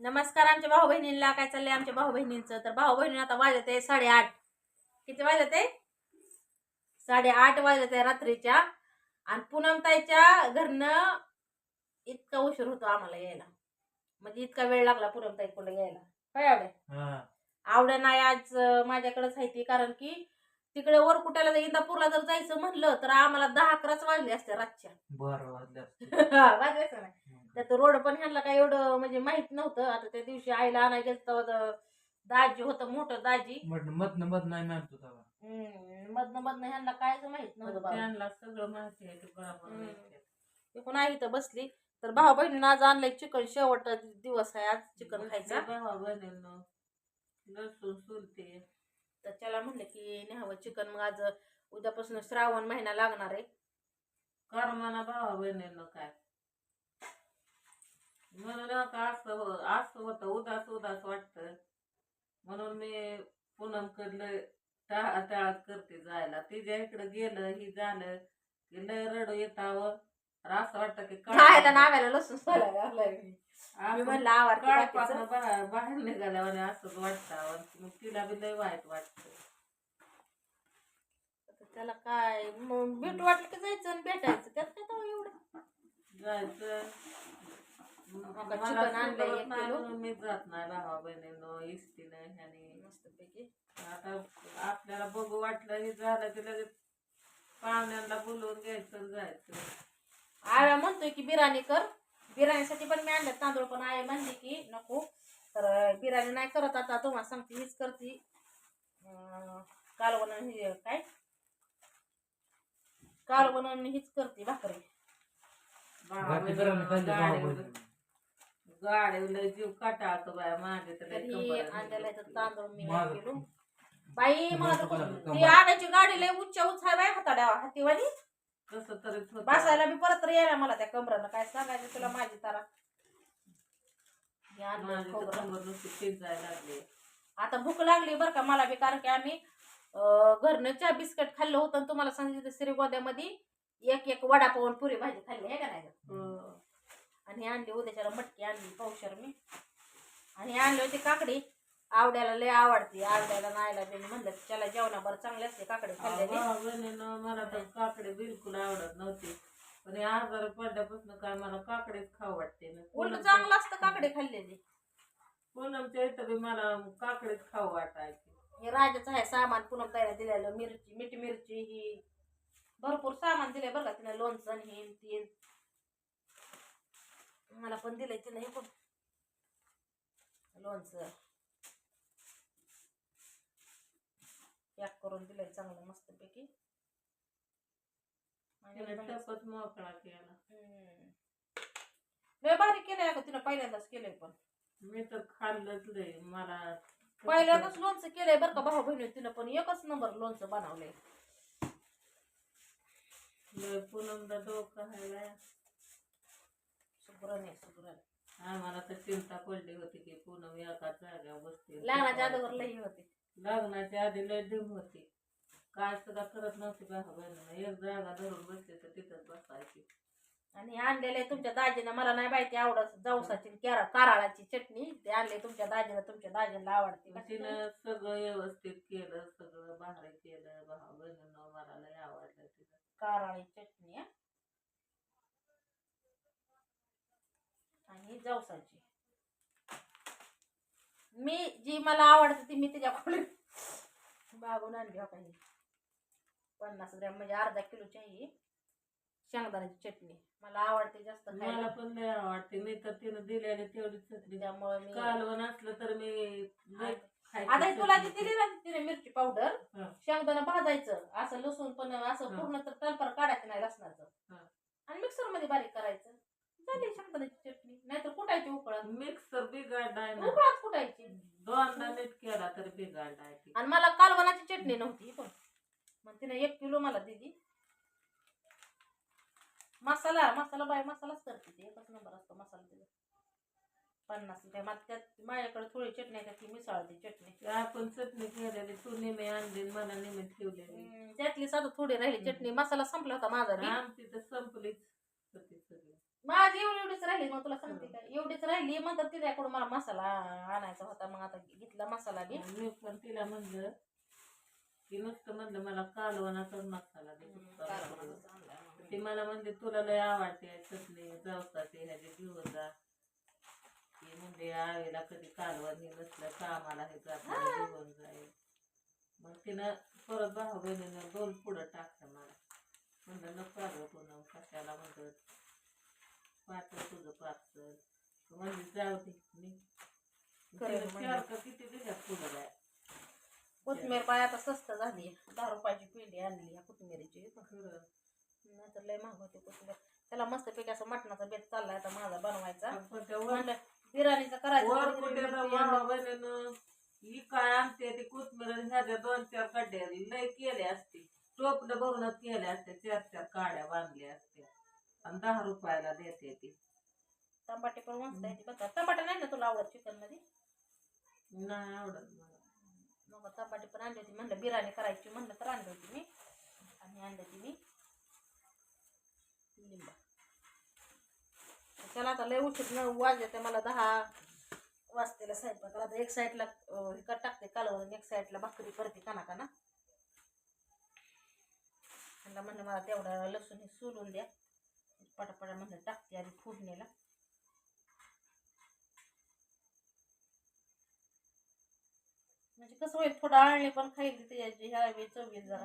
नमस्कार आमच्या भाऊ बहिणींना काय चाललंय आमच्या भाऊ बहिणींचं तर भाऊ बहिणी आता वाजत आहे साडेआठ. किती वाजत आहे? साडेआठ वाजत आहे रात्रीच्या. आणि पूनमताईच्या घरनं इतका उशीर होतो आम्हाला यायला. म्हणजे इतका वेळ लागला पूनमताईकडे यायला. काय आवड्या? हा. आवड्या नाही आज माझ्याकडेच आहे ती. कारण की तिकडे वरकुट्याला जर इंदापूरला जर जायचं म्हणलं तर आम्हाला दहा अकराच वाजले असते रातच्या. बरं वाजले. वाजलेच नाही त्यात रोड पण ह्यांना काय एवढं म्हणजे माहीत नव्हतं. आता त्या दिवशी आईला आणायला गेलं तेव्हा दाजी होतं मोठं दाजी. मधनं मधनं हम्म, मधनं मधनं ह्यांना कायच माहीत नव्हतं बाबा. त्यांना सगळं माहिती आहे ते बरोबर हम्म. माहिती आहे. ते कोण आई इथं बसली. तर भाऊ बहिणीनं आज आणलंय चिकन शेवट दिवस आहे आज चिकन खायचा. भावा बहिणींनो. लसूण सुलते तर त्याला म्हणलं की न्यावं चिकन. मग आज उद्यापासून श्रावण महिना लागणार आहे. कर्माना भावा बहिणींनो काय. म्हणून का असं हो- असं होतं उदास उदास वाटत. म्हणून मी पूनम कडलं टाळा टाळात करते जायला. तिच्या इकडे गेलं ही झालं की लय रडू येतावं. तर असं वाटतं की खायला नाव्याला लसूण सोलायला लागलाय मी. मी आपण म्हणलं बाकीचं. बाहेर निघाल्यावर असंच वाटतं. मग तिला बी लय वाईट वाटतं. तर त्याला काय मग भेटू वाटलं की जायचं आणि भेटायचं. त्यात काय तेव्हा एवढं? जायचं. आता चिकन एक नाही किलो. म्हणून मी जात नाही भावा बहिणींनो इष्टीनं ह्यानी. मस्तपैकी. आता आपल्याला बघू वाटलं हे झालं की लगेच पाहुण्यांना बोलवून घ्यायचं आणि जायचं. आया म्हणतोय की बिर्याणी कर. बिर्याणीसाठी पण मी आणलं तांदूळ पण आई म्हणली की नको. तर बिर्याणी नाही करत आता तुम्हाला सांगते हीच करते. अं, कालवण आणि हे काय? कालवण हीच करते भाकरी. गाडीवर लय जीव कटाळतो बाया माझे तर लय तरी कंबर आणलेला आहे तर तांदूळ मी माझं- नाही केलो बाई मला तर ती. आव्याची गाडी लय उच्च उच्च आहे बाई हाताड्या हातीवाली. कसं तरीच होत. बसायला मी परत तर यायला मला त्या कमरानं. काय सांगायचं तुला माझी तारा? हे आणलं माझी तर खोबरं. कंबर नुसती पिंजायला लागली. आता भूक लागली बरं का मला बी कारण की आम्ही अं, घरनं चहा बिस्किट खाल्लं होतं आणि तुम्हाला सांगितलं श्रीगोंद्यामध्ये एक एक वडापाव आणि पुरी भाजी खाल्ली आहे का नाही? हो. आणि हे आणली उद्याच्याला मटकी आणली पावशर मी. आणि हे आणली होती काकडी. आवड्याला लय आवडते आवड्याला नायला बी म्हणलं त्याला जेवणाबरोबर चांगले असते काकडी बहिणीनं मला तर काकडे बिलकुल आवडत नव्हती. पण आजार पडल्यापासून काय मला काकडेच खाऊ वाटते ना. उलट चांगलं असतं काकडी खाल्लेली पूनमच्या इथं बी मला काकडेच खाऊ वाटायची. हे राजाचं आहे सामान पुन्हा तयार दिलेलं मिरची मिठी मिरची ही भरपूर सामान दिलंय बरं का तिने लोणचं आणि हे तीन मला पण दिलंय तिने हे पण लोणचं. पॅक करून दिलंय चांगलं मस्तपैकी. मोकळा केला. भारी केलंय का तिनं पहिल्यांदाच केलंय पण. मी तर खाल्लंच लय मला पहिल्यांदाच लोणचं केलंय बरं का भाऊ बहिणी तिनं पण एकच नंबर लोणचं बनवलंय. लय पूनमदा डोकं आहे सुगरण आहे सुगरण आम्हाला तर चिंता पडली होती की पूनम एका जाग्यावर बसते लग्नाच्या अगोदर लई होते. लग्नाच्या आधी लय डिम होती. काय सुद्धा करत नव्हती भाऊ बहिणीनं. एक जागा धरून बसली तर तिथंच बसायची. आणि आणलेले तुमच्या दाजीनं मला नाही माहिती आवडत जवसाची केरा कारळाची चटणी. ते आणले तुमच्या दाजीनं तुमच्या दाजीला आवडते का? तिनं सगळं व्यवस्थित केलं सगळं बाहेर केलं. भाऊ बहिणीनं मला लय आवडलं तिनं कारळी चटणी. जवसाची मी जी मला आवडते ती मी तिच्याकडे बागून आणली काही पन्नास ग्रॅम म्हणजे अर्धा किलोची आहे ही. शेंगदाण्याची चटणी मला आवडते जास्त मला पण लय आवडते मी तर तिनं दिलेली तेवढी चटणी त्यामुळे मी कालवण असलं तर मी आता तुला जी. दिली ना तिने मिरची पावडर. शेंगदाणा भाजायचं असं लसूण पण असं. पूर्ण तर तलपर काढायचं नाही लसणाचं. आणि मिक्सरमध्ये बारीक करायचं झाली शेंगदाण्याची चटणी नाहीतर मिक्सर बिघडलाय ना. उकळात कुटायची दोनदा नीट केला तर बिघडलाय ती. आणि मला कालवनाची चटणी नव्हती पण. मग तिने एक किलो मला दिली मसाला मसाला बाय मसालाच करते ती. एकच नंबर असतो मसाला तिचा. पन्नास रुपये. मग त्यात माझ्याकडे थोडी चटणी आहे ती मिसळते चटणी. आपण चटणी केलेली तू नेहमी आणली आणि मला नेहमी ठेवलेली. त्यातली साधं थोडी राहिली चटणी. मसाला संपला होता माझा. आमची तर संपलीच होती सगळी. माझी एवढी एवढीच राहिली मग तुला सांगते का? एवढीच राहिली म्हणतात तिच्याकडून मला मसाला आणायचा होता मग आता घेतला मसाला बी. मी पण तिला म्हणलं की नुसतं म्हणलं मला कालवणाचाच मसाला दे. ती मला म्हणते तुला लय आवडते चटणी जवसाची ह्याची घेऊन जा ती म्हणजे आईला कधी कालवण हे नसलं कामाला हे जात घेऊन जाईल. मग तिनं परत भाऊ बहिणीनं दोन पुढं टाकलं मला. म्हणलं नको आलं पुन्हा कशाला म्हणलं पाचल तुझं पाचल म्हणजे जाऊ दे मी. चार का किती दिल्यात कोथमीर पाय आता स्वस्त झाली. दहा रुपयाची पेंडी आणली या कोथमिरीची खरं. नाहीतर लय महाग होते कोथमीर त्याला मस्त पैकी असं मटणाचा बेत चाललाय आता माझा बनवायचा. पण त्या वर म्हणलं बिर्याणीचं करायचं वर कुठे. बहिणीनं ही काय आणते ती कोथमीर आणि ह्याच्या दोन चार कड्ड्या लय केले असते. टोपलं भरूनच केल्या असते चार चार काड्या बांधल्या असत्या. आणि दहा रुपयाला देते ती. टमाटे पण मस्त आहे बघा. टमाटे नाही ना तुला आवडत चिकनमध्ये? नाही आवडत मला. मग टमाटे पण आणली होती. म्हणलं बिर्याणी करायची म्हणलं तर आणली होती मी. आणि आणली होती मी. लिंबा. त्याला आता लय उशीर न वाजले ते मला दहा वाजतेला स्वयंपाकाला आता एक साईडला हे कर टाकते कालवण आणि एक साईडला भाकरी करते काना काना म्हणलं म्हणलं मला तेवढा लसूण हे सोलून द्या. पटापटा म्हणलं टाकते आधी फोडणीला. म्हणजे कसं होईल थोडं आळणी पण खाईल त्याची ह्या वेळी चवील जरा.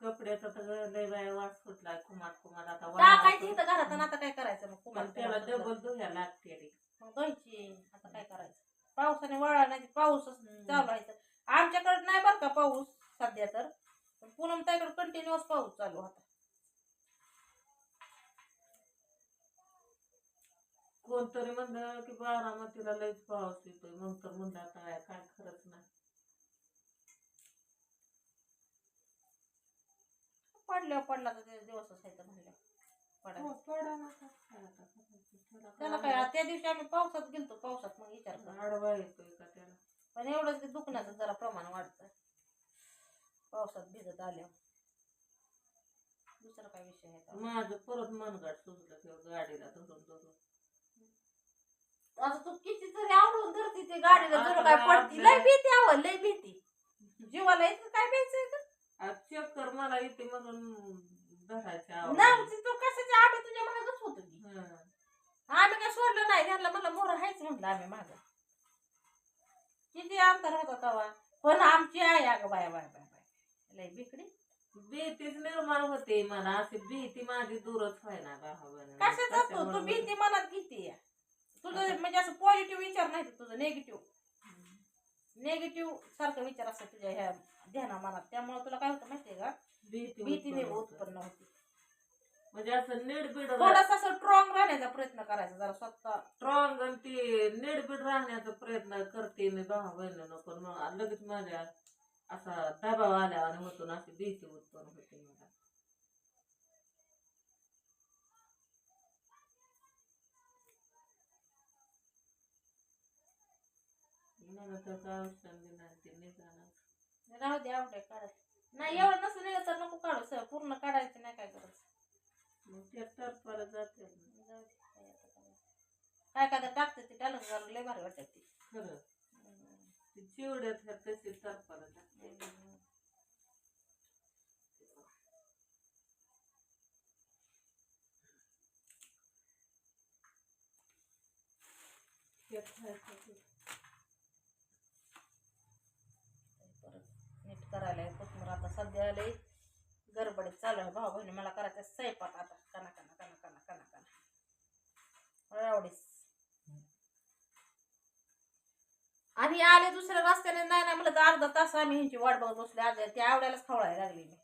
कपड्याचा तर लय बाय वास सुटलाय कुमार कुमार आता टाकायची इथं घरात आणि आता काय करायचं मग पण कुमार त्याला डबल धुया लागते रे. मग धुवायची आता काय करायचं? पावसाने वळा नाही पाऊसच चालू आहे. तर. आमच्याकडे नाही बरं का पाऊस सध्या तर. पूनम त्याकडे कंटिन्युअस पाऊस चालू होता. कोणतरी म्हणलं की बारामतीला लयच पाऊस येतोय. मग तर म्हणलं आता काय काय खरंच नाही. पडल्यावर पडला तर ते दिवसच आहे तर म्हणलं. हो, पडा ना करायचं? त्याला त्याला काय त्या दिवशी आम्ही पावसात गेलतो पावसात मग विचार कर. आडवा येतोय का त्याला? पण एवढंच की दुखण्याचं जरा प्रमाण वाढतं पावसात भिजत आल्यावर. दुसरा काय विषय आहे का माझं परत मनगाट सुचलं किंवा गाडीला धरून धरून. आता तू किती तरी आवडून धरती ते गाडीला जर काय पडती? लय भीती आव लय भीती. जीवाला इतकं काय भ्यायचंय का आज चक्कर मला येते म्हणून धरायच्या. नाही तू कशाची आम्ही तुझ्या मागच होतो की हं. आम्ही काय सोडलं नाही त्यांना म्हणलं मोर हायच म्हणलं आम्ही माग. किती अंतर होता तवा. पण आमची आई अगं बाय बाय बाय बाय. लय बिकडी. भीतीच निर्माण होते मला अशी भीती माझी दूरच व्हायना. कशाचा तू? तू भीती मनात किती तुझं म्हणजे असं पॉझिटिव्ह विचार नाही तुझं नेगेटिव्ह नेगेटिव्ह सारखं विचार असतात तुझ्या ह्या ध्याना मनात. त्यामुळे तुला काय होतं माहितीये का? भीती भीतीने उत्पन्न होते. म्हणजे असं नीडबीड थोडासा असं स्ट्रॉंग राहण्याचा प्रयत्न करायचा जरा स्वतः. स्ट्रॉंग आणि ती नीडबीड राहण्याचा प्रयत्न करते मी भाऊ बहिणीनं. पण मग लगेच माझ्या असा दबाव आल्यावर होतो ना अशी भीती उत्पन्न होते मला. त्याचं औषध विनंती निघाला राहू दे आवडे काढायचं नाही एवढं नसलं निघत तर नको काढू सर. पूर्ण काढायचं नाही काय करायचं मग त्या तरफाला जाते. ना. जाऊ दे, काय आता करायचं. काय काय टाकते ते टाकलं जरा लय भारी वाटत ती. खरं. ती चिवड्यात ह्या तशी तरफाला जाते. त्यात खायचं ते. परत नीट करायला आहे कोथमीर आता सध्या लय गडबडीत चालू आहे. भाऊ बहिणी मला करायचं स्वयंपाक आता. कना कना कना कना कना कना एवढीच आणि आले दुसऱ्या रस्त्याने. नाही नाही म्हणलं तर अर्धा तास आम्ही ह्यांची वाट बघत बसले आज त्या आवड्यालाच खवळायला लागली मी.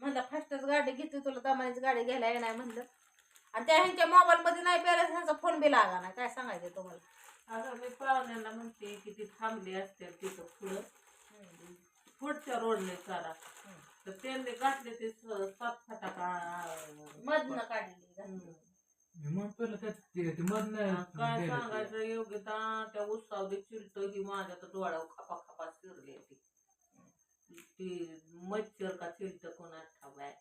म्हणलं फास्टच गाडी घेतली तुला दमानीच गाडी घ्यायला येणार म्हणलं. आणि त्या ह्यांच्या मोबाईल मध्ये नाही पेला ह्यांचा फोन बी लागा नाही काय सांगायचं तुम्हाला? अगं मी पाहुण्यांना म्हणते की ती थांबली असते तिथं पुढं. पुढच्या रोडने चाला हम्म. तर त्यांनी घातले ते स- सात फटाका मधनं काढली हम्म. मी मग पहिलं काय ते ते मधनं काय गेलं ते. सांगायचं योग्यता त्या उत्सावली ही माझ्या तर डोळ्यावर खपा खपा शिरली ती ती मच्छर का चिरत कोणा ठावाय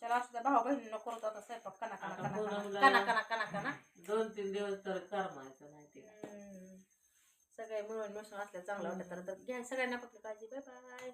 चला असू द्या भाऊ बहिणीनं करतो आता स्वयंपाक कना कना आता कना कना कना कना कना दोन तीन दिवस तर करमायचं नाही ते हम्म. सगळे मिळून मिसळून असल्या चांगलं वाटत तर घ्या सगळ्यांना आपली काळजी. Bye bye